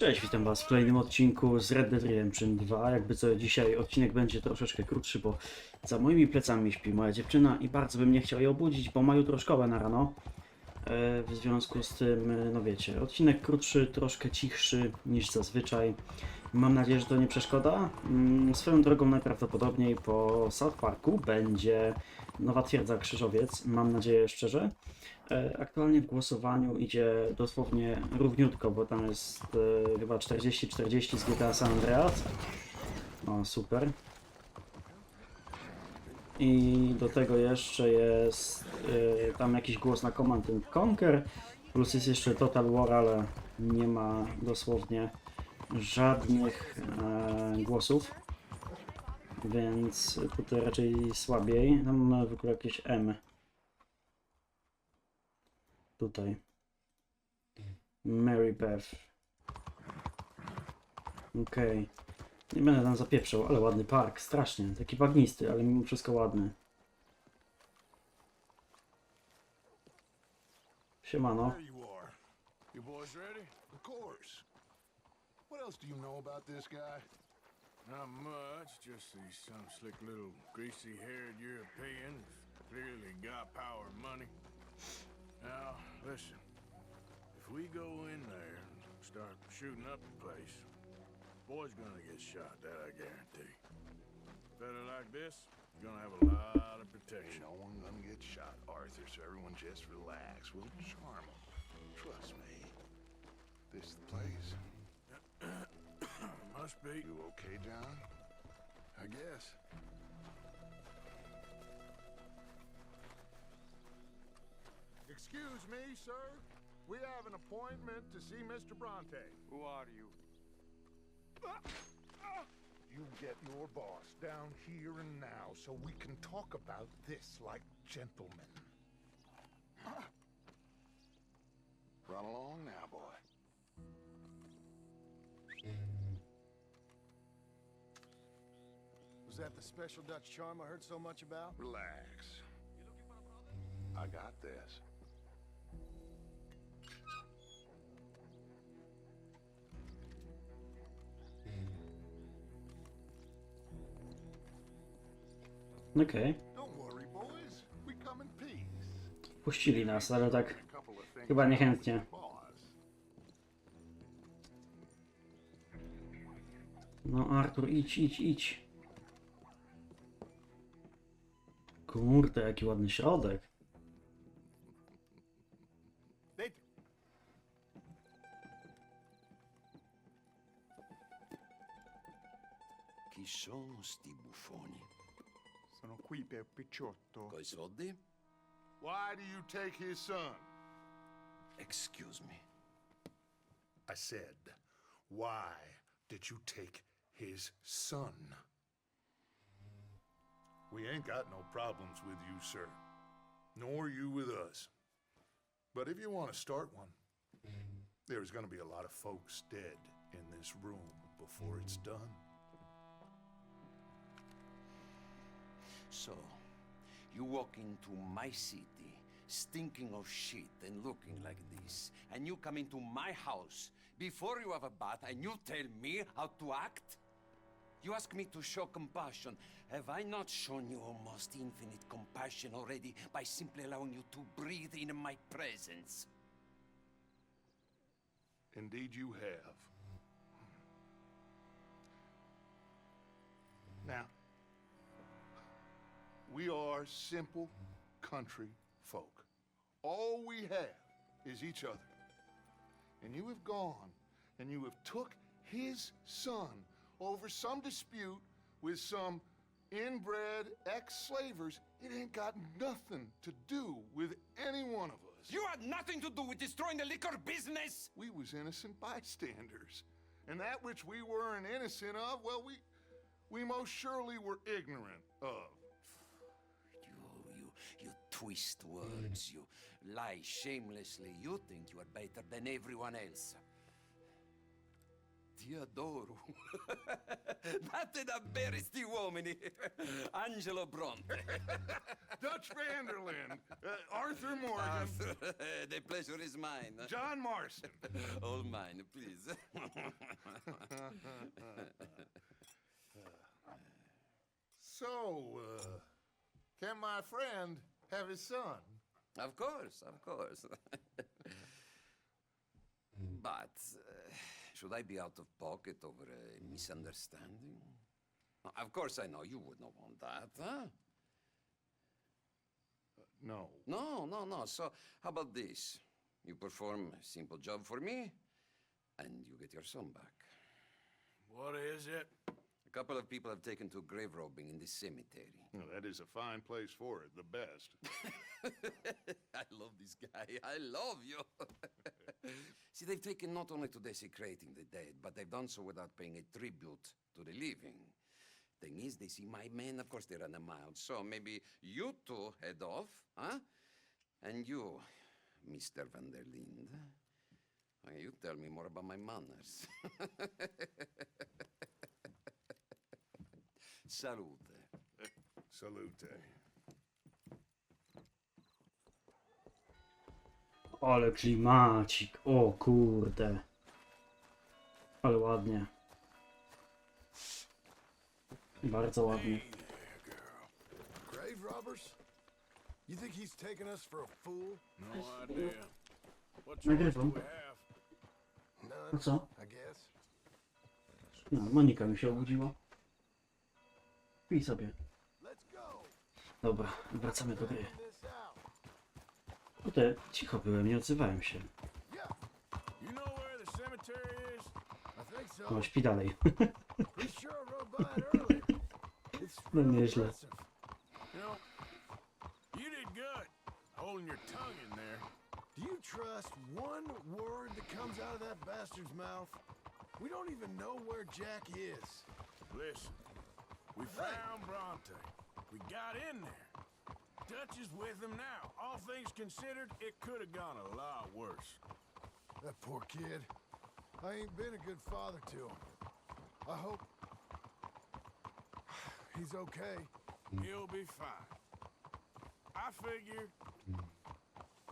Cześć, witam was w kolejnym odcinku z Red Dead Redemption 2. Jakby co, dzisiaj odcinek będzie troszeczkę krótszy, bo za moimi plecami śpi moja dziewczyna i bardzo bym nie chciał jej obudzić, bo ma jutro szkołę na rano. E, W związku z tym, e, no wiecie, odcinek krótszy, troszkę cichszy niż zazwyczaj. Mam nadzieję, że to nie przeszkoda. Mm, Swoją drogą najprawdopodobniej po South Parku będzie nowa twierdza Krzyżowiec, mam nadzieję szczerze. E, Aktualnie w głosowaniu idzie dosłownie równiutko, bo tam jest e, chyba 40-40 z GTA San Andreas. O, super. I do tego jeszcze jest e, tam jakiś głos na Command and Conquer, plus jest jeszcze Total War, ale nie ma dosłownie żadnych e, głosów. Więc tutaj raczej słabiej. Tam w ogóle jakieś M. Tutaj. Mary Beth. Okej. Nie będę tam zapieprzał, ale ładny park, strasznie. Taki bagnisty, ale mimo wszystko ładny. Siemano. You boys ready? Of course. What else do you know about this guy? Not much, just some slick little greasy-haired clearly got power money. Now, listen. If we go in there and start shooting up the place, boy's gonna get shot, that I guarantee. Better like this, you're gonna have a lot of Ain't protection. no one gonna get shot, Arthur, so everyone just relax. We'll charm them. Trust me. This the place. Must be. You okay, John? I guess. Excuse me, sir. We have an appointment to see Mr. Bronte. Who are you? You get your boss down here and now so we can talk about this like gentlemen. Run along now, boy. Was that the special Dutch charm I heard so much about? Relax. I got this. Okej. Peace. Puścili nas, ale tak chyba niechętnie. No Artur, idź, idź, idź. Kurde, jaki ładny środek. Chi sono sti buffoni? Sono qui per Picciotto. Coi soldi? Why do you take his son? Excuse me. I said, why did you take his son? We ain't got no problems with you, sir. Nor you with us. But if you want to start one, there's gonna be a lot of folks dead in this room before it's done. So, you walk into my city, stinking of shit and looking like this, and you come into my house before you have a bath and you tell me how to act? You ask me to show compassion. Have I not shown you almost infinite compassion already by simply allowing you to breathe in my presence? Indeed, you have. Now, we are simple country folk. All we have is each other. And you have gone and you have took his son over some dispute with some inbred ex-slavers. It ain't got nothing to do with any one of us. You had nothing to do with destroying the liquor business! We was innocent bystanders. And that which we weren't innocent of, well, we we most surely were ignorant of. Twist words. You lie shamelessly. You think you are better than everyone else. Ti adoro. Date da bere sti uomini. Angelo Bronte. Dutch Vanderlyn, uh, Arthur Morgan, the pleasure is mine. John Marston. All mine, please. So, uh, can my friend have his son? of course, of course. but uh, should I be out of pocket over a misunderstanding? Of course, I know you would not want that, huh? No. No, no, no. So, how about this? You perform a simple job for me, and you get your son back. What is it? A couple of people have taken to grave robbing in this cemetery. Well, that is a fine place for it, the best. I love this guy. I love you. See, they've taken not only to desecrating the dead, but they've done so without paying a tribute to the living. Thing is, they see my men, of course, they run a mile. So maybe you two head off, huh? And you, Mr. Van der Linde, you tell me more about my manners. Salute. Salute. Ale klimacik, o kurde. Ale ładnie. Bardzo ładnie. Grave robbers? You think he's taking us for a fool? No idea. What choice do Nagrywam. we have? No None, co? I guess. No, Monika mi się obudziła. Pij sobie. Dobra, wracamy do gry. Tutaj cicho byłem, nie odzywałem się. No, śpi dalej. No nieźle. Trust one word that comes out of that bastard's mouth? We don't even know where Jack is. Listen, we found Bronte. We got in there. Dutch is with him now. All things considered, it could have gone a lot worse. That poor kid. I ain't been a good father to him. I hope he's okay. He'll be fine. I figure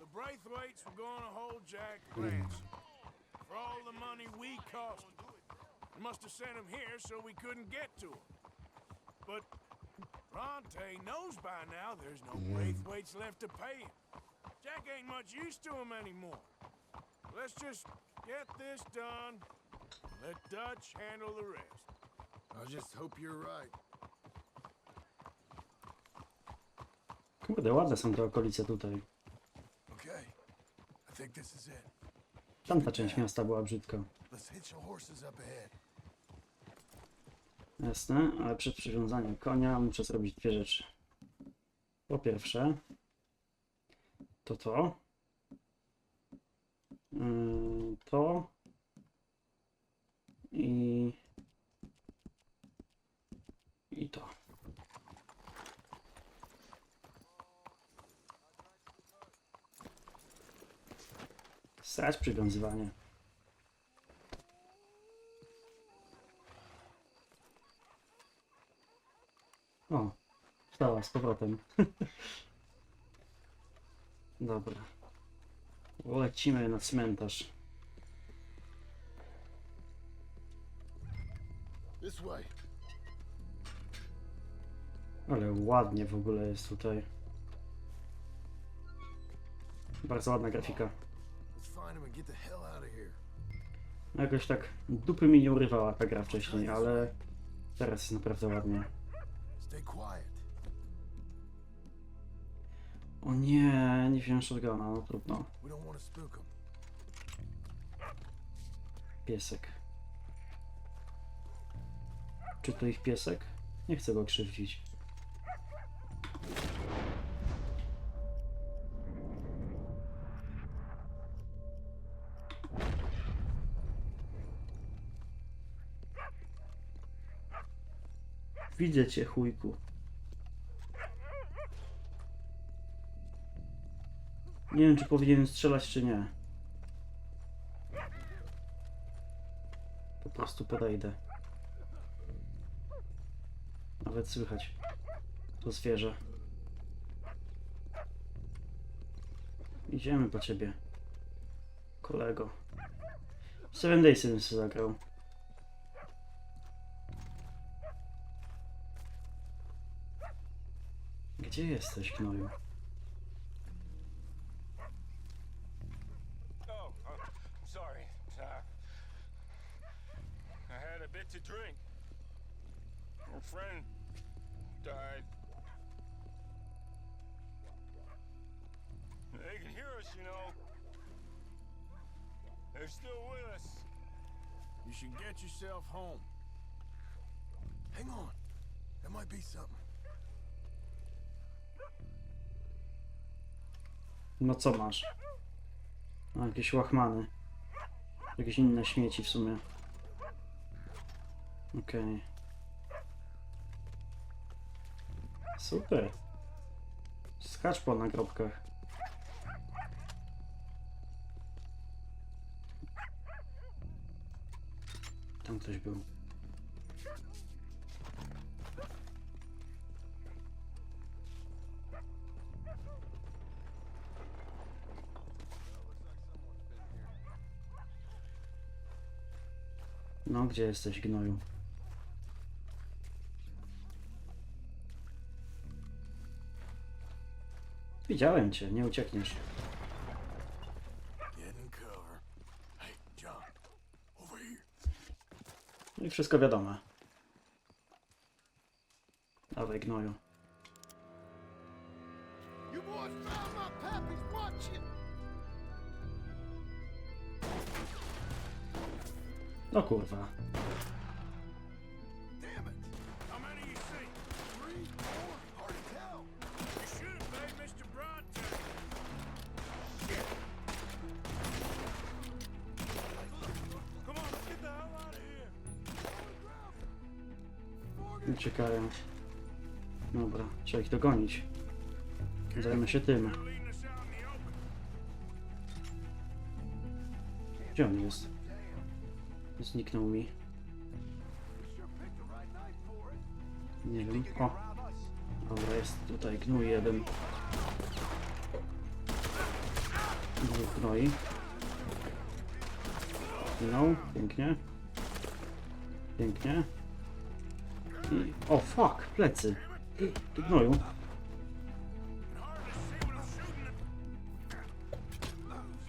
the Braithwaites were going to hold Jack hmm. ransom for all the money we cost him. They must have sent him here so we couldn't get to him. But Bronte knows by now there's no Braithwaites mm. left to pay him. Jack ain't much use to him anymore. Let's just get this done. Let Dutch handle the rest. I just hope you're right. Kurde, ładne są te okolice tutaj. Okay. I think this is it. Tamta część miasta była brzydka. Let's hitch the horses up ahead. Jasne, ale przed przywiązaniem konia muszę zrobić dwie rzeczy. Po pierwsze, to to. Yy, to. I. I to. Strać przywiązywanie. O, wstała z powrotem. Dobra. Lecimy na cmentarz. Ale ładnie w ogóle jest tutaj. Bardzo ładna grafika. Here. Jakoś tak dupy mi nie urywała ta gra wcześniej, ale teraz jest naprawdę ładnie. Stay quiet. O nie, nie wziąłem shotguna, no trudno. Piesek. Czy to ich piesek? Nie chcę go krzywdzić. Widzę cię, chujku. Nie wiem, czy powinienem strzelać, czy nie. Po prostu podejdę. Nawet słychać to zwierzę. Idziemy po ciebie, kolego. Seven Daysy bym sobie zagrał. Gdzie jesteś, gnoju? Friend died. They can hear us, you know. They're still with us. You should get yourself home. Hang on. That might be something. No co masz? A, jakieś łachmany. Jakieś inne śmieci w sumie. Okej. Super. Skacz po nagrobkach. Tam ktoś był. No, gdzie jesteś, gnoju? Widziałem cię, nie uciekniesz. No i wszystko wiadomo. Dawaj gnoju. No kurwa. Uciekają. Dobra, trzeba ich dogonić. Zajmę się tym. Gdzie on jest? Zniknął mi. Nie wiem. O! Dobra, jest tutaj gnój jeden. Dwóch gnoi. Zginął. Pięknie. Pięknie. O, fuck, plecy. Ty gnoju.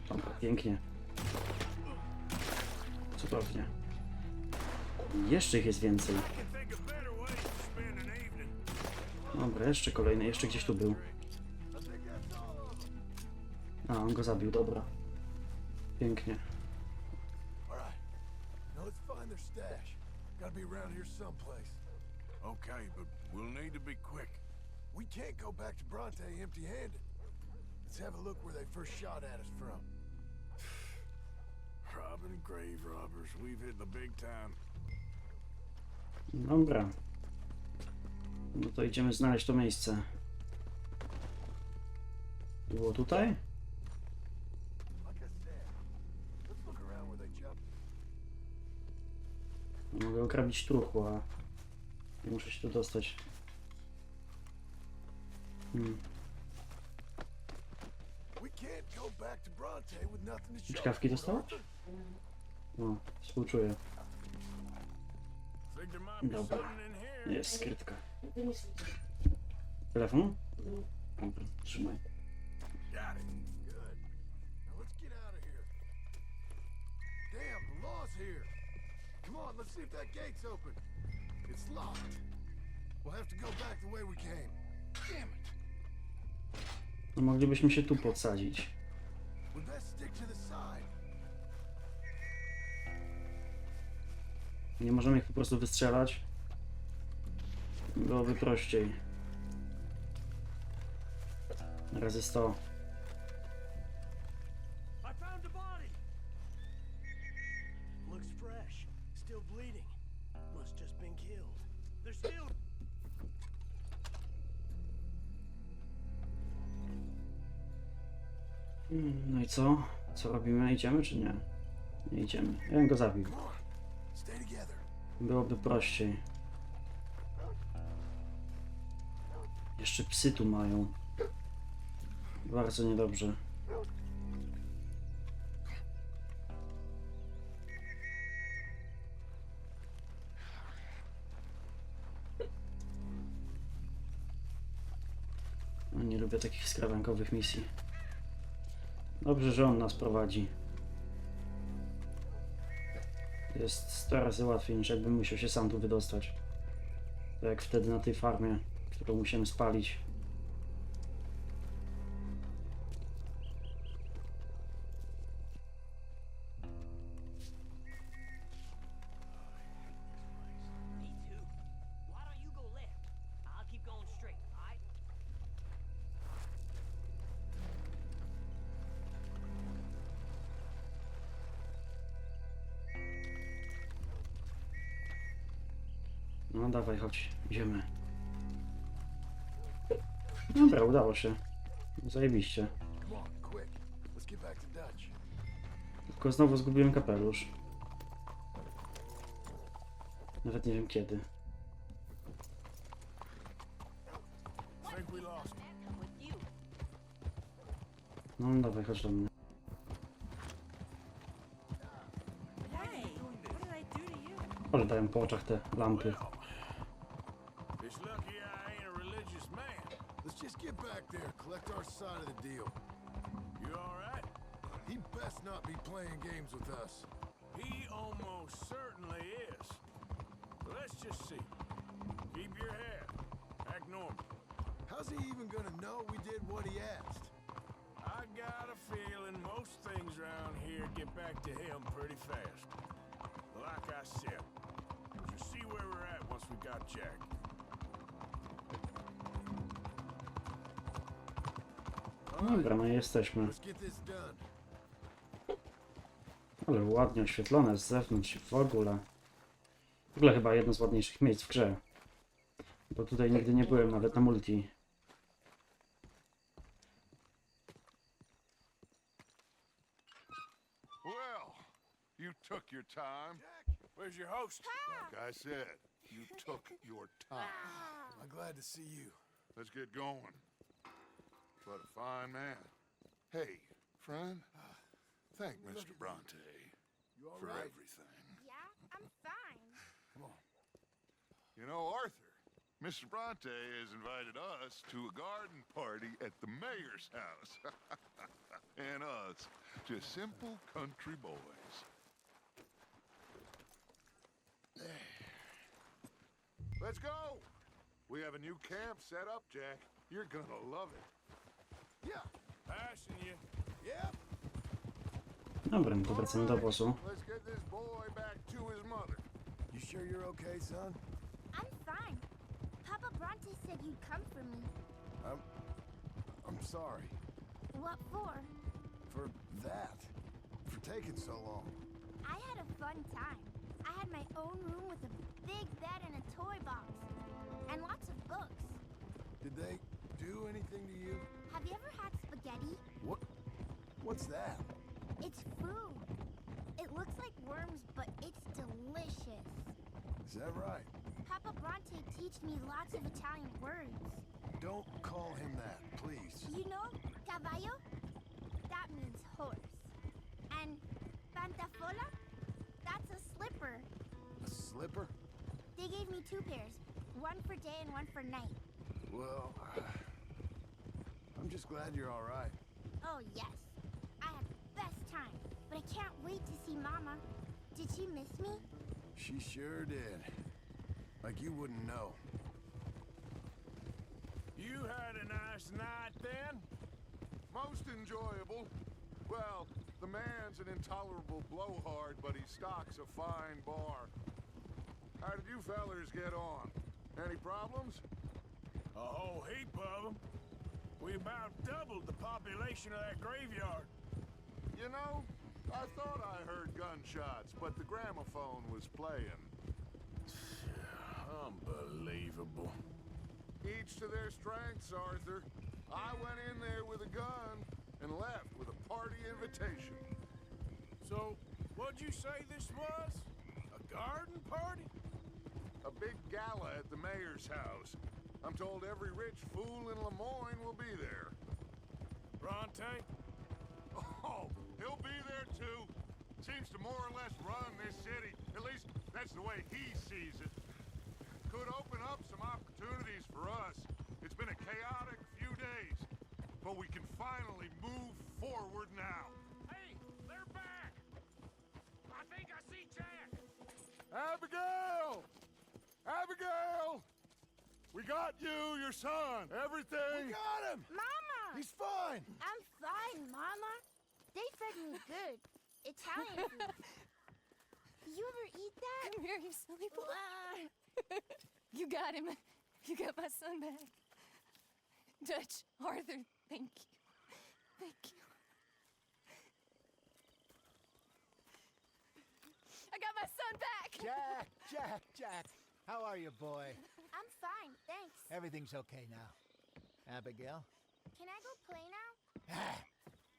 Dobra, pięknie. Cudownie. Jeszcze ich jest więcej. Dobra, jeszcze kolejny, jeszcze gdzieś tu był. A, on go zabił, dobra. Pięknie. No, Gotta be around here someplace. Okay, but we'll need to be quick. We can't go back to Bronte empty-handed. Let's have a look where they first shot at us from. Robbing grave robbers, we've hit the big time. Dobra. No to idziemy znaleźć to miejsce. Było tutaj? Like I said, let's look around where they jumped. Mogę ograbić truchło, a nie Muszę się tu dostać. Hmm. Czkawki dostałeś? No, współczuję. Dobra. Jest skrytka. Telefon? Dobra, trzymaj. Damn, the law's here. Come on, let's see if that gate's open. It's locked. We'll have to go back the way we came. Damn it. No moglibyśmy się tu podsadzić. We best stick to the side. Nie możemy ich po prostu wystrzelać. Byłoby prościej. Razy 100. No i co? Co robimy? Idziemy czy nie? Nie idziemy. Ja bym go zabił. Byłoby prościej. Jeszcze psy tu mają. Bardzo niedobrze. No, Nie lubię takich skradankowych misji. Dobrze, że on nas prowadzi. Jest 100 razy łatwiej niż jakbym musiał się sam tu wydostać. Tak jak wtedy na tej farmie, którą musimy spalić. proszę. Zajebiście. Tylko znowu zgubiłem kapelusz. Nawet nie wiem kiedy. No dawaj, chodź do mnie. Może dają po oczach te lampy. Get back there, collect our side of the deal. You alright? He best not be playing games with us. He almost certainly is. Let's just see. Keep your head. Act normal. How's he even gonna know we did what he asked? I got a feeling most things around here get back to him pretty fast. Like I said, we'll just see where we're at once we got Jack. Dobra, no jesteśmy. Ale ładnie oświetlone z zewnątrz w ogóle. W ogóle chyba jedno z ładniejszych miejsc w grze. Bo tutaj nigdy nie byłem, nawet na multi. You took your time. Where's your host? Like I said, you took your time. I'm glad to see you. Let's get going. What a fine man. Hey, friend, ah, thank Mr. Bronte You all for right? everything. Yeah, I'm fine. Come on. You know, Arthur, Mr. Bronte has invited us to a garden party at the mayor's house. and us, just simple country boys. Let's go! We have a new camp set up, Jack. You're gonna love it. Yeah. Passing you. Yeah. Dobra, no to wracamy do obozu. Let's get this boy back to his mother. You sure you're okay, son? I'm fine. Papa Bronte said you'd come for me. I'm. I'm sorry What for? for that. For taking so long. I had a fun time. I had my own room with a big bed and a toy box. And lots of books. Did they do anything to you? Have you ever had spaghetti? What? What's that? It's food. It looks like worms, but it's delicious. Is that right? Papa Bronte taught me lots of Italian words. Don't call him that, please. You know, cavallo? That means horse. And pantafola? That's a slipper. A slipper? They gave me two pairs, one for day and one for night. Well, uh, I'm just glad you're all right. Oh, yes. I had the best time, but I can't wait to see Mama. Did she miss me? She sure did. Like you wouldn't know. You had a nice night then? Most enjoyable. Well, the man's an intolerable blowhard, but he stocks a fine bar. How did you fellers get on? Any problems? A whole heap of them. We about doubled the population of that graveyard. You know, I thought I heard gunshots, but the gramophone was playing. Unbelievable. Each to their strengths, Arthur. I went in there with a gun and left with a party invitation. So, what'd you say this was? A garden party? A big gala at the mayor's house. I'm told every rich fool in Lemoyne will be there. Bronte? Oh, he'll be there too. Seems to more or less run this city. At least that's the way he sees it. Could open up some opportunities for us. It's been a chaotic few days, but we can finally move forward now. Hey, they're back! I think I see Jack! Abigail! Abigail! We got you, your son, everything. We got him! Mama! He's fine! I'm fine, Mama. They fed me good. Italian food. you ever eat that? Come here, you silly boy. you got him. You got my son back. Dutch, Arthur, thank you. Thank you. I got my son back. Jack, Jack, Jack. How are you, boy? I'm fine, thanks. Everything's okay now. Abigail? Can I go play now?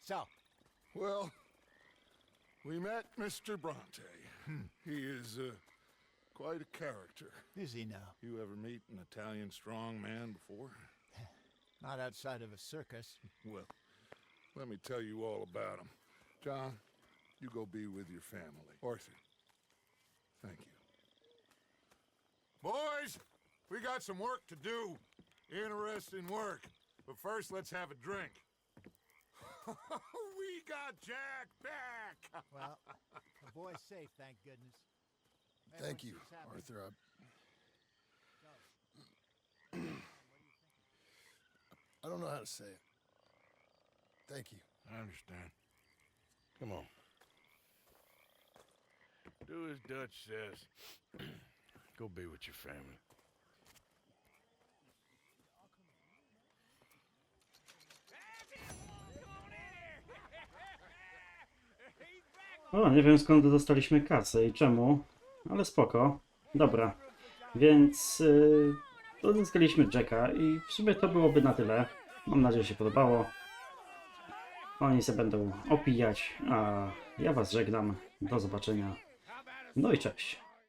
So, Well, we met Mr. Bronte. He is uh, quite a character. is he now? You ever meet an Italian strong man before? Not outside of a circus. Well, let me tell you all about him. John, you go be with your family. Arthur, thank you. Boys, we got some work to do. Interesting work. But first, let's have a drink. we got Jack back! Well, the boy's safe, thank goodness. Hey, Thank you, this happening? Arthur. I... I don't know how to say it. Thank you. I understand. Come on. Do as Dutch says. Go be with your family. O, nie wiem skąd dostaliśmy kasę i czemu, ale spoko. Dobra, więc yy, odzyskaliśmy Jacka i w sumie to byłoby na tyle. Mam nadzieję, że się podobało. Oni się będą opijać, a ja was żegnam. Do zobaczenia. No i cześć.